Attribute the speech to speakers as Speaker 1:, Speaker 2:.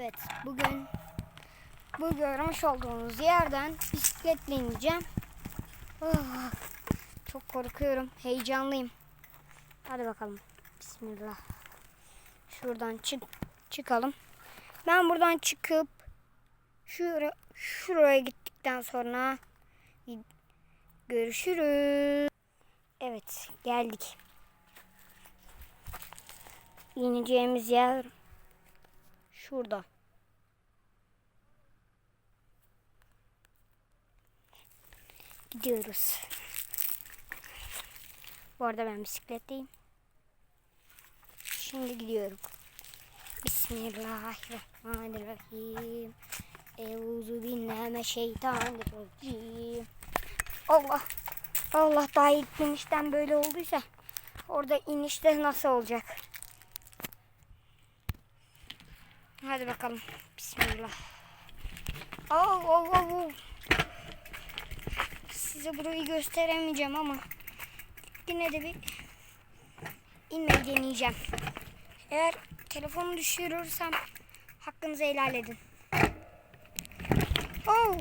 Speaker 1: Evet bugün bu görmüş olduğunuz yerden bisikletle ineceğim. Ah, çok korkuyorum. Heyecanlıyım. Hadi bakalım. Bismillah. Şuradan çık çıkalım. Ben buradan çıkıp şura, şuraya gittikten sonra görüşürüz. Evet geldik. İneceğimiz yer şurada. Gidiyoruz. Bu arada ben bisikletteyim. Şimdi gidiyorum. Bismillahirrahmanirrahim. Euzu billahi şeytanirracim. Allah. Allah daha ilk inişten böyle olduysa orada inişte nasıl olacak? Hadi bakalım. Bismillah. Oh, oh, oh, oh. Size burayı gösteremeyeceğim ama yine de bir inmeyi deneyeceğim. Eğer telefonu düşürürsem hakkınızı helal edin. Oh.